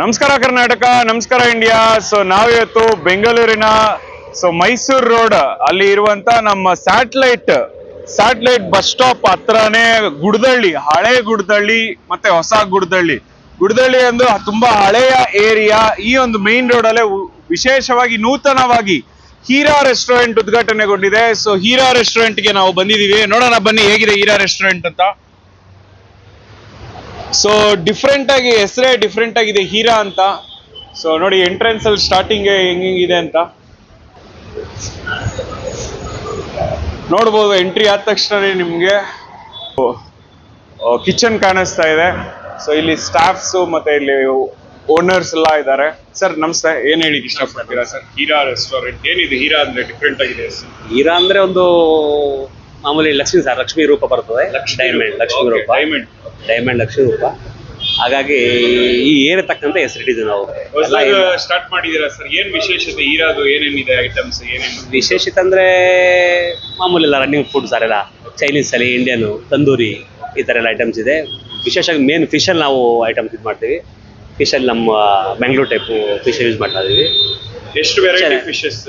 ನಮಸ್ಕಾರ ಕರ್ನಾಟಕ, ನಮಸ್ಕಾರ India. So ನಾವಿವತ್ತು ಬೆಂಗಳೂರಿನ ಸೊ ಮೈಸೂರು ರೋಡ್ ಅಲ್ಲಿ ಇರುವಂತ ನಮ್ಮ ಸ್ಯಾಟಲೈಟ್ ಸ್ಯಾಟಲೈಟ್ ಬಸ್ ಸ್ಟಾಪ್ ಹತ್ರನೇ ಗುಡ್ದಳ್ಳಿ, ಹಳೆ ಗುಡ್ದಳ್ಳಿ ಮತ್ತೆ ಹೊಸ ಗುಡ್ದಳ್ಳಿ. ಗುಡ್ದಳ್ಳಿ ಒಂದು ತುಂಬಾ ಹಳೆಯ ಏರಿಯಾ. ಈ ಒಂದು ಮೇನ್ ರೋಡ್ ಅಲ್ಲೇ ವಿಶೇಷವಾಗಿ ನೂತನವಾಗಿ ಹೀರಾ ರೆಸ್ಟೋರೆಂಟ್ ಉದ್ಘಾಟನೆಗೊಂಡಿದೆ. ಸೊ ಹೀರಾ ರೆಸ್ಟೋರೆಂಟ್ಗೆ ನಾವು ಬಂದಿದ್ದೀವಿ. ನೋಡೋಣ ಬನ್ನಿ, ಹೇಗಿದೆ ಹೀರಾ ರೆಸ್ಟೋರೆಂಟ್ ಅಂತ. ಸೊ ಡಿಫ್ರೆಂಟ್ ಆಗಿ ಹೆಸರೇ ಡಿಫ್ರೆಂಟ್ ಆಗಿದೆ ಹೀರಾ ಅಂತ. ಸೊ ನೋಡಿ ಎಂಟ್ರೆನ್ಸ್ ಅಲ್ಲಿ ಸ್ಟಾರ್ಟಿಂಗ್ ಹೆಂಗಿದೆ ಅಂತ. ನೋಡ್ಬೋದು ಎಂಟ್ರಿ ಆದ ತಕ್ಷಣ ನಿಮ್ಗೆ. ಕಿಚನ್ ಕಾಣಿಸ್ತಾ ಇದೆ. ಸೊ ಇಲ್ಲಿ ಸ್ಟಾಫ್ಸ್ ಮತ್ತೆ ಇಲ್ಲಿ ಓನರ್ಸ್ ಎಲ್ಲ ಇದ್ದಾರೆ. ಸರ್ ನಮಸ್ತೆ ಏನ್ ಹೇಳಿ ಇಷ್ಟಪಡ್ತೀರಾ ಸರ್ ಹೀರಾ ರೆಸ್ಟೋರೆಂಟ್ ಏನಿದೆ ಹೀರಾ ಅಂದ್ರೆ ಡಿಫ್ರೆಂಟ್ ಆಗಿದೆ. ಹೀರಾ ಅಂದ್ರೆ ಒಂದು ಮಾಮೂಲಿ ಲಕ್ಷ್ಮಿ ಸರ್ ಲಕ್ಷ್ಮಿ ರೂಪ ಬರ್ತದೆ. ಡೈಮಂಡ್ ಲಕ್ಷ್ಮಿ ರೂಪ. ಡೈಮಂಡ್ ಡೈಮಂಡ್ ಲಕ್ಷ್ಮಿ ರೂಪ. ಹಾಗಾಗಿ ಈ ಏರತಕ್ಕಂತ ತಕ್ಕಂತೆ ಹೆಸರಿಟ್ಟಿದ್ವಿ ನಾವು. ಸ್ಟಾರ್ಟ್ ಮಾಡಿದೀರಾ ಸರ್ ಏನ್ ವಿಶೇಷತೆ? ಈರಾದು ಏನೇನಿದೆ ಐಟಮ್ಸ್ ಏನೇನು? ವಿಶೇಷತೆ ಅಂದ್ರೆ ಮಾಮೂಲಿ ಎಲ್ಲ ರನ್ನಿಂಗ್ ಫುಡ್ ಸರ್ ಎಲ್ಲ ಚೈನೀಸ್ ಅಲ್ಲಿ ಇಂಡಿಯನ್ ತಂದೂರಿ ಈ ತರ ಎಲ್ಲ ಐಟಮ್ಸ್ ಇದೆ. ವಿಶೇಷವಾಗಿ ಮೇನ್ ಅಲ್ಲಿ ನಾವು ಐಟಮ್ಸ್ ಇದು ಮಾಡ್ತೀವಿ. ಫಿಶಲ್ಲಿ ನಮ್ಮ ಬೆಂಗಳೂರು ಟೈಪ್ ಫಿಶ್ ಯೂಸ್ ಮಾಡ್ತಾ ಇದೀವಿ ಎಷ್ಟು ವೆರೈಟಿ. ಫಿಶಸ್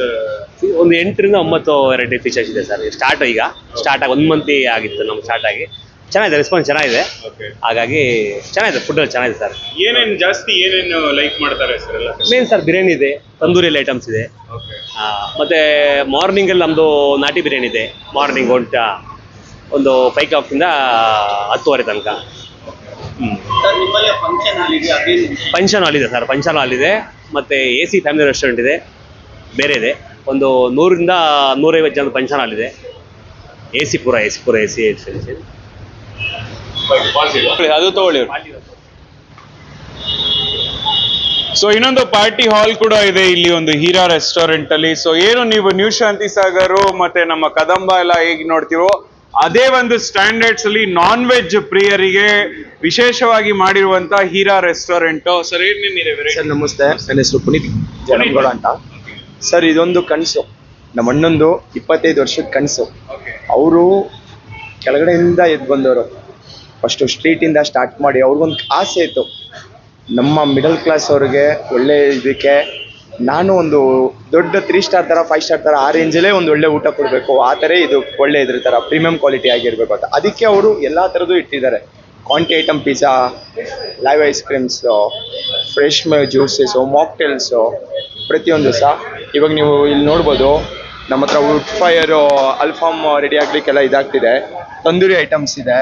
ಒಂದು ಎಂಟರಿಂದ ಒಂಬತ್ತು ವೆರೈಟಿ ಫಿಶಸ್ ಇದೆ ಸರ್. ಸ್ಟಾರ್ಟ್ ಈಗ. ಸ್ಟಾರ್ಟ್ ಆಗಿ ಒಂದು ಮಂತ್ ಆಗಿತ್ತು ನಮ್ಗೆ ಸ್ಟಾರ್ಟ್ ಆಗಿ. ಚೆನ್ನಾಗಿದೆ ರೆಸ್ಪಾನ್ಸ್ ಚೆನ್ನಾಗಿದೆ. ಓಕೆ ಹಾಗಾಗಿ ಚೆನ್ನಾಗಿದೆ ಫುಡ್ ಎಲ್ಲ ಚೆನ್ನಾಗಿದೆ ಸರ್. ಏನೇನು ಜಾಸ್ತಿ ಏನೇನು ಲೈಕ್ ಮಾಡ್ತಾರೆ ಸರ್ ಎಲ್ಲ ಮೇನ್ ಸರ್ ಬಿರಿಯಾನಿ ಇದೆ ತಂದೂರಿ ಐಟಮ್ಸ್ ಇದೆ. ಓಕೆ ಮತ್ತೆ ಮಾರ್ನಿಂಗ್ ಅಲ್ಲಿ ನಮ್ದು ನಾಟಿ ಬಿರಿಯಾನಿ ಇದೆ. ಮಾರ್ನಿಂಗ್ ಒಂಟ ಒಂದು ಫೈವ್ ಇಂದ ಹತ್ತುವರೆ ತನಕ. ಫಂಕ್ಷನ್ ಹಾಲ್ ಇದೆ ಸರ್ ಫಂಕ್ಷನ್ ಹಾಲ್ ಇದೆ. ಮತ್ತೆ ಎ ಸಿ ಫ್ಯಾಮಿಲಿ ರೆಸ್ಟೋರೆಂಟ್ ಇದೆ. ಬೇರೆ ಇದೆ. ಒಂದು ನೂರಿಂದ ನೂರೈವತ್ತು ಜನ ಫಂಕ್ಷನ್ ಇದೆ. ಎ ಸಿ ಪೂರ ಎ ಸಿ ಪೂರ ಎ ಸಿ ಅದು ತಗೊಳ್ಳಿ ಸೊ ಇನ್ನೊಂದು ಪಾರ್ಟಿ ಹಾಲ್ ಕೂಡ ಇದೆ ಇಲ್ಲಿ ಒಂದು ಹೀರಾ ರೆಸ್ಟೋರೆಂಟ್ ಅಲ್ಲಿ. ಸೊ ಏನು ನೀವು ನ್ಯೂ ಶಾಂತಿ ಸಾಗರು ಮತ್ತೆ ನಮ್ಮ ಕದಂಬ ಎಲ್ಲ ಹೇಗೆ ನೋಡ್ತೀವೋ ಅದೇ ಒಂದು ಸ್ಟ್ಯಾಂಡರ್ಡ್ಸ್ ಅಲ್ಲಿ ನಾನ್ ವೆಜ್ ಪ್ರಿಯರಿಗೆ ವಿಶೇಷವಾಗಿ ಮಾಡಿರುವಂತ ಹೀರಾ ರೆಸ್ಟೋರೆಂಟ್ ಸರ್ ಏನೇನಿದೆ ಸರ್ ನಮಸ್ತೆ. ನನ್ನ ಹೆಸರು ಪುನೀತ್ ಜಡಂಗೌಡ ಅಂತ. ಸರ್ ಇದೊಂದು ಕನಸು. ನಮ್ಮ ಅಣ್ಣಂದು ಇಪ್ಪತ್ತೈದು ವರ್ಷದ ಕನಸು. ಅವರು ಕೆಳಗಡೆಯಿಂದ ಎದ್ದು ಬಂದವರು. ಫಸ್ಟು ಸ್ಟ್ರೀಟಿಂದ ಸ್ಟಾರ್ಟ್ ಮಾಡಿ ಅವ್ರಿಗೊಂದು ಆಸೆ ಇತ್ತು. ನಮ್ಮ ಮಿಡಲ್ ಕ್ಲಾಸ್ ಅವ್ರಿಗೆ ಒಳ್ಳೆ ಇದಕ್ಕೆ ನಾನು ಒಂದು ದೊಡ್ಡ ತ್ರೀ ಸ್ಟಾರ್ ಥರ ಫೈವ್ ಸ್ಟಾರ್ ಥರ ಆ ರೇಂಜಲ್ಲೇ ಒಂದು ಒಳ್ಳೆ ಊಟ ಕೊಡಬೇಕು. ಆ ಥರ ಇದು ಒಳ್ಳೆ ಇದ್ರ ಥರ ಪ್ರೀಮಿಯಂ ಕ್ವಾಲಿಟಿ ಆಗಿರಬೇಕು ಅಂತ. ಅದಕ್ಕೆ ಅವರು ಎಲ್ಲ ಥರದ್ದು ಇಟ್ಟಿದ್ದಾರೆ. ಕ್ವಾಂಟಿ item pizza live ice creams fresh juices mocktails ಪ್ರತಿಯೊಂದು ಸಹ. ಇವಾಗ ನೀವು ಇಲ್ಲಿ ನೋಡ್ಬೋದು, ನಮ್ಮ ಹತ್ರ ವುಡ್ ಫೈರು ಅಲ್ಫಾಮ್ ರೆಡಿ ಆಗಲಿಕ್ಕೆಲ್ಲ ಇದಾಗ್ತಿದೆ. ತಂದೂರಿ ಐಟಮ್ಸ್ ಇದೆ.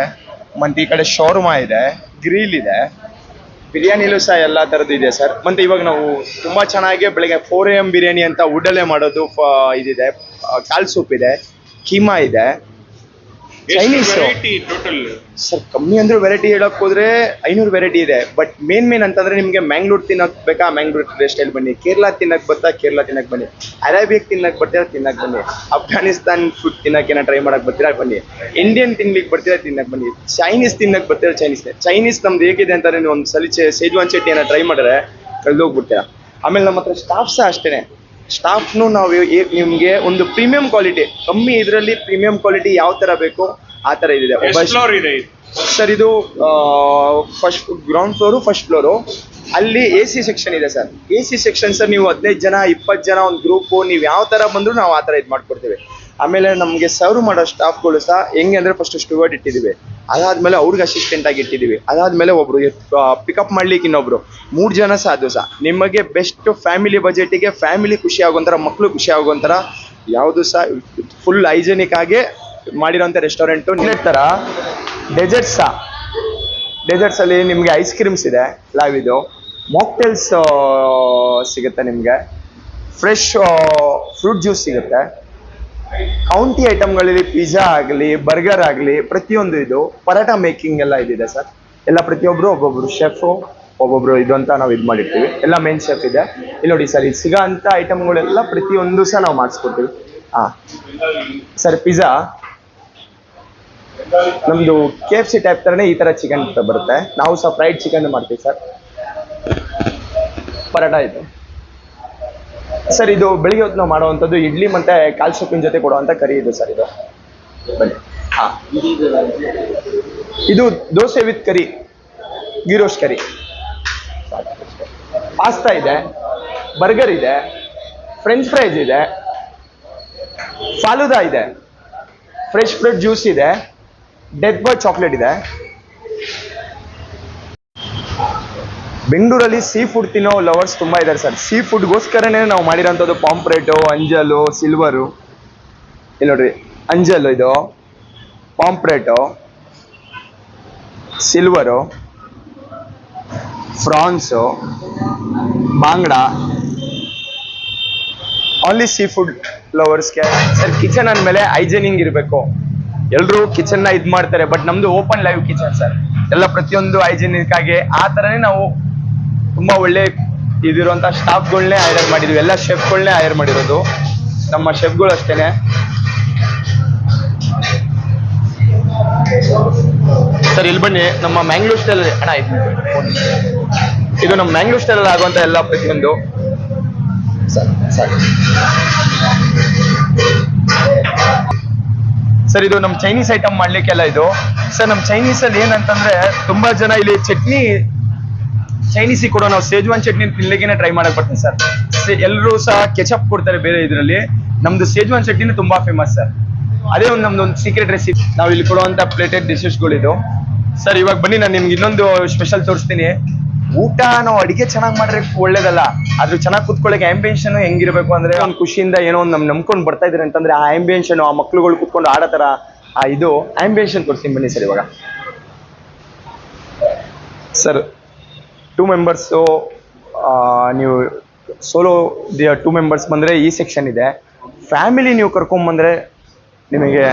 ಮತ್ತು ಈ ಕಡೆ ಶೋರ್ಮಾ ಇದೆ ಗ್ರಿಲ್ ಇದೆ. ಬಿರಿಯಾನಿಲೂ ಸಹ ಎಲ್ಲ ಥರದ್ದು ಇದೆ ಸರ್. ಮತ್ತು ಇವಾಗ ನಾವು ತುಂಬ ಚೆನ್ನಾಗಿ ಬೆಳಿಗ್ಗೆ ಫೋರ್ ಎಂ ಬಿರಿಯಾನಿ ಅಂತ ವುಡಲ್ಲೇ ಮಾಡೋದು ಫ- ಇದಿದೆ. ಕಾಲ್ ಸೂಪ್ ಇದೆ ಕೀಮಾ ಇದೆ. ಟೋಟಲ್ ಸರ್ ಕಮ್ಮಿ ಅಂದ್ರೆ ವೆರೈಟಿ ಹೇಳಕ್ ಹೋದ್ರೆ ಐನೂರು ವೆರೈಟಿ ಇದೆ. ಬಟ್ ಮೇನ್ ಮೇನ್ ಅಂತಂದ್ರೆ ನಿಮಗೆ ಮ್ಯಾಂಗ್ಳೂರ್ ತಿನ್ನಕ್ ಬೇಕಾ? ಮ್ಯಾಂಗ್ಳೂರ್ ಸ್ಟೈಲ್ ಬನ್ನಿ. ಕೇರಳ ತಿನ್ನಕ್ ಬರ್ತಾ ಕೇರಳ ತಿನ್ನಕ್ ಬನ್ನಿ. ಅರೇಬಿಯಕ್ ತಿನ್ನಕ್ ಬರ್ತೀರಾ? ತಿನ್ನಕ್ ಬನ್ನಿ. ಅಫ್ಘಾನಿಸ್ತಾನ್ ಫುಡ್ ತಿನ್ನಕ್ ಏನೋ ಟ್ರೈ ಮಾಡಕ್ ಬರ್ತೀರಾ? ಬನ್ನಿ. ಇಂಡಿಯನ್ ತಿನ್ಲಿಕ್ಕೆ ಬರ್ತೀರಾ? ತಿನ್ನಕ್ ಬನ್ನಿ. ಚೈನೀಸ್ ತಿನ್ನಕ್ ಬರ್ತೀರಾ? ಚೈನೀಸ್ ಚೈನೀಸ್ ನಮ್ದು ಹೇಗಿದೆ ಅಂತಂದ್ರೆ ನೀವು ಒಂದು ಸಲಿ ಚೆ- ಸೇಜ್ವಾನ್ ಚಟ್ನಿ ಏನೋ ಟ್ರೈ ಮಾಡಿದ್ರೆ ಕಳ್ದೋಗ್ಬಿಡ್ತೀರಾ. ಆಮೇಲೆ ನಮ್ಮ ಹತ್ರ ಸ್ಟಾಫ್ ಸಹ ಅಷ್ಟೇನೆ. ಸ್ಟಾಫ್ನು ನಾವು ನಿಮಗೆ ಒಂದು ಪ್ರೀಮಿಯಂ ಕ್ವಾಲಿಟಿ ಕಮ್ಮಿ ಇದರಲ್ಲಿ ಪ್ರೀಮಿಯಂ ಕ್ವಾಲಿಟಿ ಯಾವ ತರ ಬೇಕು ಆ ತರ ಇದಿದೆ. ಫ್ಲೋರ್ ಇದೆ? ಸರ್ ಇದು first ground floor first floor ಅಲ್ಲಿ ಎ ಸಿ ಸೆಕ್ಷನ್ ಇದೆ sir. A C section sir ನೀವು ಹದಿನೈದು ಜನ ಇಪ್ಪತ್ತು ಜನ ಒಂದು ಗ್ರೂಪು ನೀವು ಯಾವ ಥರ ಬಂದರೂ ನಾವು ಆ ಥರ ಇದು ಮಾಡ್ಕೊಡ್ತೀವಿ. ಆಮೇಲೆ ನಮಗೆ ಸರ್ವ್ ಮಾಡೋ ಸ್ಟಾಫ್ಗಳು ಸಹ ಹೆಂಗೆ ಅಂದರೆ ಫಸ್ಟ್ ಸ್ಟುವರ್ಡ್ ಇಟ್ಟಿದ್ದೀವಿ. ಅದಾದ್ಮೇಲೆ ಅವ್ರಿಗೆ ಅಸಿಸ್ಟೆಂಟ್ ಆಗಿ ಇಟ್ಟಿದ್ದೀವಿ. ಅದಾದ್ಮೇಲೆ ಒಬ್ರು ಪಿಕಪ್ ಮಾಡ್ಲಿಕ್ಕೆ ಇನ್ನೊಬ್ರು. ಮೂರು ಜನ ಸಹ ಅದು ಸಹ. ನಿಮಗೆ ಬೆಸ್ಟ್ ಫ್ಯಾಮಿಲಿ ಬಜೆಟಿಗೆ ಫ್ಯಾಮಿಲಿ ಖುಷಿ ಆಗೋಂಥರ ಮಕ್ಕಳು ಖುಷಿ ಆಗೋಂಥರ ಯಾವುದು ಸಹ ಫುಲ್ ಹೈಜೆನಿಕ್ ಆಗಿ ಮಾಡಿರೋಂಥ ರೆಸ್ಟೋರೆಂಟು ಥರ ಡೆಸರ್ಟ್ಸ್ ಸಹ. ಡೆಸರ್ಟ್ಸ್ ಅಲ್ಲಿ ನಿಮಗೆ ಐಸ್ ಕ್ರೀಮ್ಸ್ ಇದೆ ಲಾವಿದು ಮಾಕ್ಟೇಲ್ಸ್ ಸಿಗುತ್ತೆ ನಿಮಗೆ. ಫ್ರೆಶ್ ಫ್ರೂಟ್ ಜ್ಯೂಸ್ ಸಿಗುತ್ತೆ. ಕೌಂಟಿ ಐಟಮ್ಗಳಲ್ಲಿ ಪಿಜ್ಜಾ ಆಗಲಿ ಬರ್ಗರ್ ಆಗಲಿ, ಪ್ರತಿಯೊಂದು ಇದು ಪರಾಟ ಮೇಕಿಂಗ್ ಎಲ್ಲ ಇದಿದೆ ಸರ್ ಎಲ್ಲ ಪ್ರತಿಯೊಬ್ಬರು ಒಬ್ಬೊಬ್ರು ಶೆಫು ಒಬ್ಬೊಬ್ರು ಇದು ಅಂತ ನಾವು ಇದು ಮಾಡಿರ್ತೀವಿ. ಎಲ್ಲ ಮೇನ್ ಶೆಫ್ ಇದೆ. ಇಲ್ಲಿ ನೋಡಿ ಸರ್ ಇದು ಸಿಗೋ ಅಂಥ ಐಟಮ್ಗಳೆಲ್ಲ ಪ್ರತಿಯೊಂದು ಸಹ ನಾವು ಮಾಡಿಸ್ಕೊಡ್ತೀವಿ. ಹಾಂ. ಸರ್ ಪಿಜ್ಜಾ ನಮ್ದು ಕೆ ಎಫ್ ಸಿ ಟೈಪ್ ತರನೇ ಈ ತರ ಚಿಕನ್ ಬರುತ್ತೆ. ನಾವು ಸಹ ಫ್ರೈಡ್ ಚಿಕನ್ ಮಾಡ್ತೀವಿ ಸರ್ ಪರಾಟ ಇದು. ಸರ್, ಇದು ಬೆಳಿಗ್ಗೆ ಹೊತ್ತು ನಾವು ಮಾಡುವಂಥದ್ದು ಇಡ್ಲಿ ಮತ್ತೆ ಕಾಲ್ ಸೊಪ್ಪಿನ ಜೊತೆ ಕೊಡುವಂಥ ಕರಿ ಇದು ಸರ್ ಇದು. ಬನ್ನಿ. ಹಾ. ಇದು ದೋಸೆ ವಿತ್ ಕರಿ ಗಿರೋಸ್ ಕರಿ. ಪಾಸ್ತಾ ಇದೆ, ಬರ್ಗರ್ ಇದೆ, ಫ್ರೆಂಚ್ ಫ್ರೈಸ್ ಇದೆ, ಫಾಲುದಾ ಇದೆ, ಫ್ರೆಶ್ ಫ್ರೂಟ್ ಜ್ಯೂಸ್ ಇದೆ ಡೆತ್ ಬಾಯ್ ಚಾಕ್ಲೇಟ್ ಇದೆ. ಬೆಂಗಳೂರಲ್ಲಿ ಸೀ ಫುಡ್ ತಿನ್ನೋ ಲವರ್ಸ್ ತುಂಬ ಇದ್ದಾರೆ ಸರ್. ಸೀ ಫುಡ್ಗೋಸ್ಕರನೇ ನಾವು ಮಾಡಿರೋಂಥದ್ದು ಪಾಂಪ್ರೇಟು ಅಂಜಲು ಸಿಲ್ವರು ಇಲ್ಲಿ ನೋಡ್ರಿ, ಅಂಜಲು ಇದು. ಪಾಂಪ್ರೇಟು ಸಿಲ್ವರು ಫ್ರಾನ್ಸು ಬಾಂಗ್ಡ. ಓನ್ಲಿ ಸೀ ಫುಡ್ ಲವರ್ಸ್ಗೆ ಸರ್ ಕಿಚನ್ ಅಂದಮೇಲೆ ಹೈಜೀನಿಂಗ್ ಇರಬೇಕು. ಎಲ್ಲರೂ ಕಿಚನ್ನ ಇದು ಮಾಡ್ತಾರೆ ಬಟ್ ನಮ್ದು ಓಪನ್ ಲೈವ್ ಕಿಚನ್ ಸರ್ ಎಲ್ಲ ಪ್ರತಿಯೊಂದು ಹೈಜೀನಿಕ್ಕಾಗಿ ಆಗಿ ಆ ಥರನೇ ನಾವು ತುಂಬ ಒಳ್ಳೆ ಇದಿರುವಂಥ ಸ್ಟಾಫ್ಗಳನ್ನೇ ಹೈರ್ ಮಾಡಿದ್ವಿ. ಎಲ್ಲ ಶೆಫ್ಗಳನ್ನೇ ಹೈರ್ ಮಾಡಿರೋದು. ನಮ್ಮ ಶೆಫ್ಗಳು ಅಷ್ಟೇನೆ. ಸರ್ ಇಲ್ಲಿ ಬನ್ನಿ. ನಮ್ಮ ಮ್ಯಾಂಗ್ಳೂರ್ ಸ್ಟೈಲ್ ಹಣ ಇದು ಇದು ನಮ್ಮ ಮ್ಯಾಂಗ್ಳೂರ್ ಸ್ಟೈಲ್ ಆಗುವಂಥ ಎಲ್ಲ ಪ್ರತಿಯೊಂದು. ಸರ್ ಇದು ನಮ್ಮ ಚೈನೀಸ್ ಐಟಮ್ ಮಾಡ್ಲಿಕ್ಕೆಲ್ಲ ಇದು. ಸರ್ ನಮ್ಮ ಚೈನೀಸ್ ಅಲ್ಲಿ ಏನಂತಂದ್ರೆ ತುಂಬಾ ಜನ ಇಲ್ಲಿ ಚಟ್ನಿ ಚೈನೀಸಿಗೆ ಕೊಡೋ ನಾವು ಸೇಜ್ವಾನ್ ಚಟ್ನಿ ತಿನ್ಲಿಕ್ಕೆ ಟ್ರೈ ಮಾಡಕ್ ಬರ್ತೀವಿ ಸರ್ ಎಲ್ಲರೂ ಸಹ ಕೆಚಪ್ ಕೊಡ್ತಾರೆ ಬೇರೆ ಇದರಲ್ಲಿ. ನಮ್ದು ಸೇಜ್ವಾನ್ ಚಟ್ನಿ ತುಂಬಾ ಫೇಮಸ್ ಸರ್ ಅದೇ ಒಂದು ನಮ್ದು ಒಂದು ಸೀಕ್ರೆಟ್ ರೆಸಿಪಿ ನಾವು ಇಲ್ಲಿ ಕೊಡುವಂತ ಪ್ಲೇಟೆಡ್ ಡಿಶಸ್ಗಳಿದು ಸರ್ ಇವಾಗ ಬನ್ನಿ, ನಾನು ನಿಮ್ಗೆ ಇನ್ನೊಂದು ಸ್ಪೆಷಲ್ ತೋರಿಸ್ತೀನಿ. ಊಟ ನಾವು ಅಡಿಗೆ ಚೆನ್ನಾಗಿ ಮಾಡ್ರೆ ಒಳ್ಳೇದಲ್ಲ. ಆದ್ರೂ ಚೆನ್ನಾಗಿ ಕುತ್ಕೊಳ್ಳೋಕೆ ಆಂಬಿಯನ್ಷನ್ ಹೆಂಗಿರ್ಬೇಕು ಅಂದ್ರೆ ಒಂದು ಖುಷಿಯಿಂದ ಏನೋ ಒಂದು ನಮ್ ನಂಬ್ಕೊಂಡು ಬರ್ತಾ ಇದ್ರೆ ಅಂತಂದ್ರೆ ಆ ಆಂಬಿಯನ್ಷನ್ ಆ ಮಕ್ಳುಗಳು ಕುತ್ಕೊಂಡು ಆಡೋ ತರ ಆ ಇದು ಆಂಬಿಯನ್ಷನ್ ತೋರಿಸ್ತೀನಿ ಬನ್ನಿ ಸರ್ ಇವಾಗ. ಸರ್ ಟೂ ಮೆಂಬರ್ಸು ನೀವು ಸೋಲೋ ಟೂ ಮೆಂಬರ್ಸ್ ಬಂದರೆ ಈ ಸೆಕ್ಷನ್ ಇದೆ. ಫ್ಯಾಮಿಲಿ ನೀವು ಕರ್ಕೊಂಬಂದರೆ ನಿಮಗೆ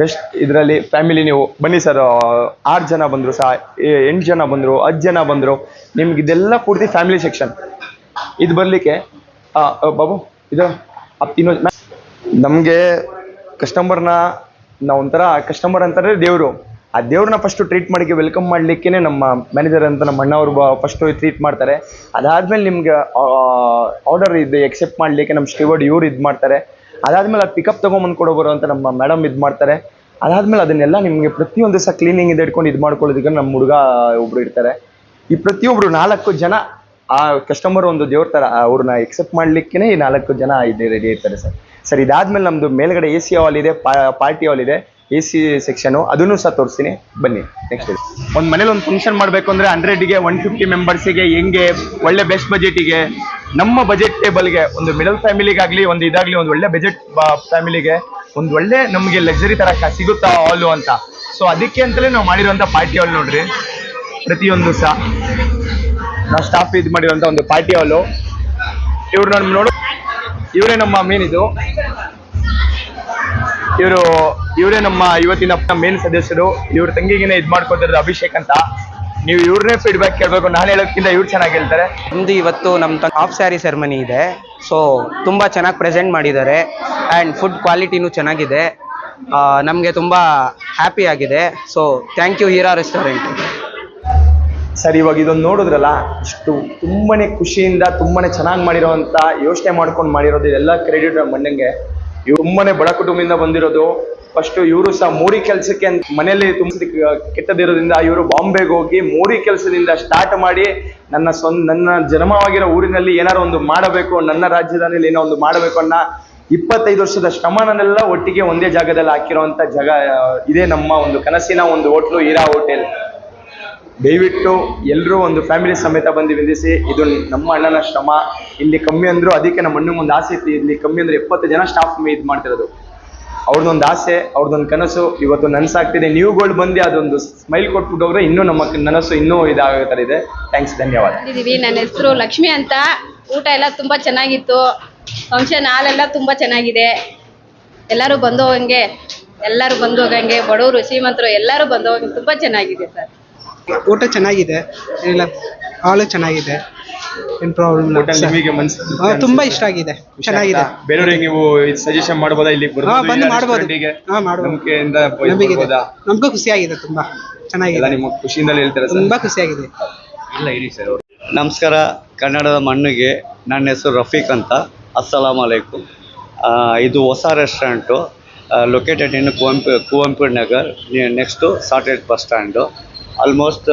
ಬೆಸ್ಟ್ ಇದರಲ್ಲಿ ಫ್ಯಾಮಿಲಿ ನೀವು, ಬನ್ನಿ ಸರ್ ಆರು ಜನ ಬಂದರು ಸಹ ಎಂಟು ಜನ ಬಂದರು, ಹತ್ತು ಜನ ಬಂದರು, ನಿಮ್ಗೆ ಇದೆಲ್ಲ ಪೂರ್ತಿ ಫ್ಯಾಮಿಲಿ ಸೆಕ್ಷನ್ ಇದು ಬರಲಿಕ್ಕೆ ಬಾಬು, ಇದು ಇನ್ನೊಂದು ನಮಗೆ ಕಸ್ಟಮರ್ನ ನಾವು ಒಂಥರ ಕಸ್ಟಮರ್ ಅಂತಾರೆ ದೇವರು. ಆ ದೇವ್ರನ್ನ ಫಸ್ಟು ಟ್ರೀಟ್ ಮಾಡಿಕೆ ವೆಲ್ಕಮ್ ಮಾಡಲಿಕ್ಕೆ ನಮ್ಮ ಮ್ಯಾನೇಜರ್ ಅಂತ ನಮ್ಮ ಅಣ್ಣವರು ಫಸ್ಟು ಟ್ರೀಟ್ ಮಾಡ್ತಾರೆ. ಅದಾದಮೇಲೆ ನಿಮ್ಗೆ ಆರ್ಡರ್ ಇದು ಎಕ್ಸೆಪ್ಟ್ ಮಾಡಲಿಕ್ಕೆ ನಮ್ಮ ಸ್ಟಿವರ್ಡ್ ಇವ್ರು ಇದು ಮಾಡ್ತಾರೆ. ಅದಾದಮೇಲೆ ಅದು ಪಿಕಪ್ ತೊಗೊಂಬಂದು ಕೊಡೋಬರು ಅಂತ ನಮ್ಮ ಮೇಡಮ್ ಇದು ಮಾಡ್ತಾರೆ. ಅದಾದಮೇಲೆ ಅದನ್ನೆಲ್ಲ ನಿಮಗೆ ಪ್ರತಿಯೊಂದು ಸಹ ಕ್ಲೀನಿಂಗ್ ಇದು ಇಟ್ಕೊಂಡು ಇದು ಮಾಡ್ಕೊಳ್ಳೋದಕ್ಕೆ ನಮ್ಮ ಹುಡುಗ ಒಬ್ರು ಇರ್ತಾರೆ. ಈ ಪ್ರತಿಯೊಬ್ಬರು ನಾಲ್ಕು ಜನ, ಆ ಕಸ್ಟಮರ್ ಒಂದು ದೇವ್ರ ಥರ ಅವ್ರನ್ನ ಎಕ್ಸೆಪ್ಟ್ ಮಾಡ್ಲಿಕ್ಕೆ ಈ ನಾಲ್ಕು ಜನ ಇದು ರೆಡಿ ಇರ್ತಾರೆ ಸರ್. ಸರ್, ಇದಾದ್ಮೇಲೆ ನಮ್ಮದು ಮೇಲ್ಗಡೆ ಎ ಸಿ ಹಾಲ್ ಇದೆ ಪಾರ್ಟಿ ಹಾಲ್ ಇದೆ. ಎ ಸಿ ಸೆಕ್ಷನು ಅದನ್ನು ಸಹ ತೋರಿಸ್ತೀನಿ. ಬನ್ನಿ ನೆಕ್ಸ್ಟ್ ಒಂದ್ ಮನೇಲಿ ಒಂದು ಫಂಕ್ಷನ್ ಮಾಡಬೇಕು ಅಂದರೆ ಹಂಡ್ರೆಡ್ಗೆ ಒನ್ ಫಿಫ್ಟಿ ಮೆಂಬರ್ಸಿಗೆ ಹೆಂಗೆ, ಒಳ್ಳೆ ಬೆಸ್ಟ್ ಬಜೆಟಿಗೆ ನಮ್ಮ ಬಜೆಟ್ ಟೇಬಲ್ಗೆ ಒಂದು ಮಿಡಲ್ ಫ್ಯಾಮಿಲಿಗಾಗಲಿ ಒಂದು ಇದಾಗ್ಲಿ, ಒಂದು ಒಳ್ಳೆ ಬಜೆಟ್ ಫ್ಯಾಮಿಲಿಗೆ ಒಂದು ಒಳ್ಳೆ ನಮಗೆ ಲಕ್ಸರಿ ತರ ಸಿಗುತ್ತಾ ಹಾಲು ಅಂತ. ಸೊ ಅದಕ್ಕೆ ಅಂತಲೇ ನಾವು ಮಾಡಿರುವಂಥ ಪಾರ್ಟಿ ಹಾಲ್ ನೋಡ್ರಿ. ಪ್ರತಿಯೊಂದು ಸಹ. ನಾವು ಸ್ಟಾಫ್ ಇದು ಮಾಡಿರುವಂಥ ಒಂದು ಪಾರ್ಟಿ ಹಾಲು ಇವ್ರು ನಮ್ಮ ನೋಡು ಇವರೇ ನಮ್ಮ ಮೇನ್ ಇದು. ಇವರು ಇವರೇ ನಮ್ಮ ಇವತ್ತಿನ ಮೇನ್ ಸದಸ್ಯರು. ಇವ್ರ ತಂಗಿಗಿನ ಇದು ಮಾಡ್ಕೊತಿರೋದು ಅಭಿಷೇಕ್ ಅಂತ. ನೀವು ಇವ್ರನ್ನೇ ಫೀಡ್ಬ್ಯಾಕ್ ಕೇಳಬೇಕು. ನಾನು ಹೇಳೋಕ್ಕಿಂತ ಇವ್ರು ಚೆನ್ನಾಗಿ ಹೇಳ್ತಾರೆ. ನಮ್ದು ಇವತ್ತು ನಮ್ಮ ಹಾಫ್ ಸ್ಯಾರಿ ಸೆರೆಮನಿ ಇದೆ. ಸೊ ತುಂಬ ಚೆನ್ನಾಗಿ ಪ್ರೆಸೆಂಟ್ ಮಾಡಿದ್ದಾರೆ. ಆ್ಯಂಡ್ ಫುಡ್ ಕ್ವಾಲಿಟಿನೂ ಚೆನ್ನಾಗಿದೆ. ನಮಗೆ ತುಂಬ ಹ್ಯಾಪಿ ಆಗಿದೆ. So thank you Heera restaurant sir ಇವಾಗ ಇದೊಂದು ನೋಡಿದ್ರಲ್ಲ? ಇಷ್ಟು ತುಂಬಾನೇ ಖುಷಿಯಿಂದ ತುಂಬಾನೇ ಚೆನ್ನಾಗಿ ಅಂತ ಯೋಚನೆ ಮಾಡ್ಕೊಂಡು ಮಾಡಿರೋದು ಇದೆಲ್ಲ ಕ್ರೆಡಿಟ್ ನಮ್ಮ ಅಣ್ಣಂಗೆ ಇವ್ರು ಬಡ ಕುಟುಂಬದಿಂದ ಬಂದಿರೋದು. ಫಸ್ಟ್ ಇವರು ಸಹ ಮೂರಿ ಕೆಲಸಕ್ಕೆ ಮನೆಯಲ್ಲಿ ತುಂಬ ಕೆಟ್ಟದಿರೋದ್ರಿಂದ ಇವರು ಬಾಂಬೆಗೆ ಹೋಗಿ ಮೂರಿ ಕೆಲಸದಿಂದ ಸ್ಟಾರ್ಟ್ ಮಾಡಿ ನನ್ನ ಸ್ವಂತ, ನನ್ನ ಜನ್ಮವಾಗಿರೋ ಊರಿನಲ್ಲಿ ಏನಾರು ಒಂದು ಮಾಡಬೇಕು, ನನ್ನ ರಾಜ್ಯದಲ್ಲಿ ಏನೋ ಒಂದು ಮಾಡಬೇಕು ಅನ್ನೋ ಇಪ್ಪತ್ತೈದು ವರ್ಷದ ಶ್ರಮನೆಲ್ಲ ಒಟ್ಟಿಗೆ ಒಂದೇ ಜಾಗದಲ್ಲಿ ಹಾಕಿರೋಂಥ ಜಾಗ ಇದೇ ನಮ್ಮ ಒಂದು ಕನಸಿನ ಒಂದು ಹೋಟ್ಲು ಹೀರಾ ಹೋಟೆಲ್. ದಯವಿಟ್ಟು ಎಲ್ಲರೂ ಒಂದು ಫ್ಯಾಮಿಲಿ ಸಮೇತ ಬಂದು ವಿಧಿಸಿ ಇದು ನಮ್ಮ ಅಣ್ಣನ ಶ್ರಮ. ಇಲ್ಲಿ ಕಮ್ಮಿ ಅಂದ್ರು ಅದಕ್ಕೆ ನಮ್ಮ ಅಣ್ಣಗೆ ಒಂದು ಆಸೆ ಇತ್ತು. ಇಲ್ಲಿ ಕಮ್ಮಿ ಅಂದ್ರೆ ಎಪ್ಪತ್ತು ಜನ ಸ್ಟಾಫ್ ಇದು ಮಾಡ್ತಿರೋದು. ಅವ್ರದ್ದೊಂದು ಆಸೆ ಅವ್ರದ್ದೊಂದು ಕನಸು. ಇವತ್ತು ನನ್ಸಾಗ್ತಿದೆ. ನೀವುಗಳು ಬಂದು ಅದೊಂದು ಸ್ಮೈಲ್ ಕೊಟ್ಬಿಟ್ಟು ಹೋದ್ರೆ ಇನ್ನೂ ನಮ್ಮ ನನಸು ಇನ್ನೂ ಇದಾಗೋ ಥರ ಇದೆ. ಥ್ಯಾಂಕ್ಸ್ ಧನ್ಯವಾದ. ನನ್ನ ಹೆಸರು ಲಕ್ಷ್ಮಿ ಅಂತ. ಊಟ ಎಲ್ಲ ತುಂಬ ಚೆನ್ನಾಗಿತ್ತು. ಫಂಕ್ಷನ್ ಹಾಲೆಲ್ಲ ತುಂಬ ಚೆನ್ನಾಗಿದೆ. ಎಲ್ಲರೂ ಬಂದು ಹೋಗಂಗೆ, ಎಲ್ಲರೂ ಬಂದು ಹೋಗಂಗೆ, ಬಡವರು, ಶ್ರೀಮಂತರು ಎಲ್ಲರೂ ಬಂದು ಹೋಗಂಗೆ ತುಂಬ ಚೆನ್ನಾಗಿದೆ ಸರ್. ಊಟ ಚೆನ್ನಾಗಿದೆ. ಏನಿಲ್ಲ ಹಾಲು ಚೆನ್ನಾಗಿದೆ. ಏನು ಪ್ರಾಬ್ಲಮ್ ಇಲ್ಲ. ನಿಮಗೆ ಮನ್ಸು ತುಂಬಾ ಇಷ್ಟ ಆಗಿದೆ. ಚೆನ್ನಾಗಿದೆ. ಬೇರೆಯವ್ರಿಗೆ ನೀವು ಸಜೆಷನ್ ಮಾಡ್ಬೋದಾ? ಇಲ್ಲಿ ಹಾ ಬಂದು ಮಾಡ್ಬೋದು. ಹಾ ಮಾಡ್ಬೋದು. ನಂಬಿಕೆಯಿಂದ ನಂಬಿಕೆ ಇದೆ. ಬರ್ಬೋದಾ? ನಮಗೂ ಖುಷಿ ಆಗಿದೆ ತುಂಬಾ ಎಲ್ಲ ಚೆನ್ನಾಗಿದೆ ನಿಮ್ಮ ಖುಷಿಯಿಂದಲೇ ಹೇಳ್ತಾರೆ ಸರ್? ತುಂಬಾ ಖುಷಿ ಆಗಿದೆ ನಮಸ್ಕಾರ. ಕನ್ನಡದ ಮಣ್ಣಿಗೆ ನನ್ನ ಹೆಸರು ರಫೀಕ್ ಅಂತ. ಅಸ್ಸಲಾಮ್ ಅಲೈಕುಮ್. ಆ, ಇದು ಹೊಸ restaurant located in Kuvempu Kuvempu Nagar next satellite bus stand almost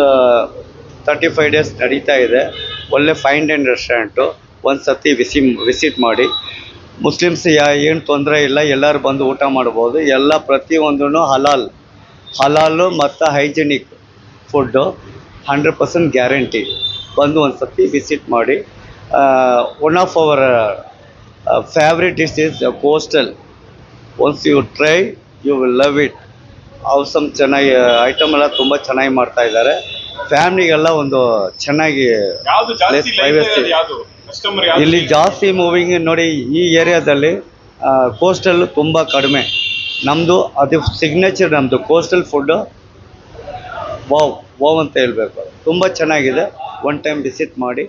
thirty five days ನಡೀತಾ ಇದೆ. ಒಳ್ಳೆ ಫೈನ್ ಡೈನ್ ರೆಸ್ಟೋರೆಂಟು ಒಂದು ಸತಿ ವಿಸಿ ವಿಸಿಟ್ ಮಾಡಿ. ಮುಸ್ಲಿಮ್ಸ್ ಯಾ, ಏನು ತೊಂದರೆ ಇಲ್ಲ. ಎಲ್ಲರೂ ಬಂದು ಊಟ ಮಾಡ್ಬೋದು. ಎಲ್ಲ ಪ್ರತಿಯೊಂದೂ ಹಲಾಲ್ ಹಲಾಲು ಮತ್ತು hygienic food hundred percent guarantee ಬಂದು ಒಂದು ಸತಿ ವಿಸಿಟ್ ಮಾಡಿ. One of our favourite dish is coastal once you try you will love it awesome ಚೆನ್ನಾಗಿ ಐಟಮ್ ಎಲ್ಲ ತುಂಬ ಚೆನ್ನಾಗಿ ಮಾಡ್ತಾ ಇದ್ದಾರೆ. ಫ್ಯಾಮ್ಲಿಗೆಲ್ಲ ಒಂದು ಚೆನ್ನಾಗಿ ಪ್ಲೇಸ್ ಪ್ರೈವೇಸಿ ಇಲ್ಲಿ ಜಾಸ್ತಿ ಮೂವಿಂಗ್ ನೋಡಿ ಈ ಏರಿಯಾದಲ್ಲಿ ಕೋಸ್ಟಲ್ ತುಂಬ ಕಡಿಮೆ. ನಮ್ಮದು ಅದು ಸಿಗ್ನೇಚರ್ ನಮ್ಮದು ಕೋಸ್ಟಲ್ ಫುಡ್ಡು ವಾವ್ ವಾವ್ ಅಂತ ಹೇಳ್ಬೇಕು. ತುಂಬ ಚೆನ್ನಾಗಿದೆ. ಒನ್ ಟೈಮ್ ವಿಸಿಟ್ ಮಾಡಿ.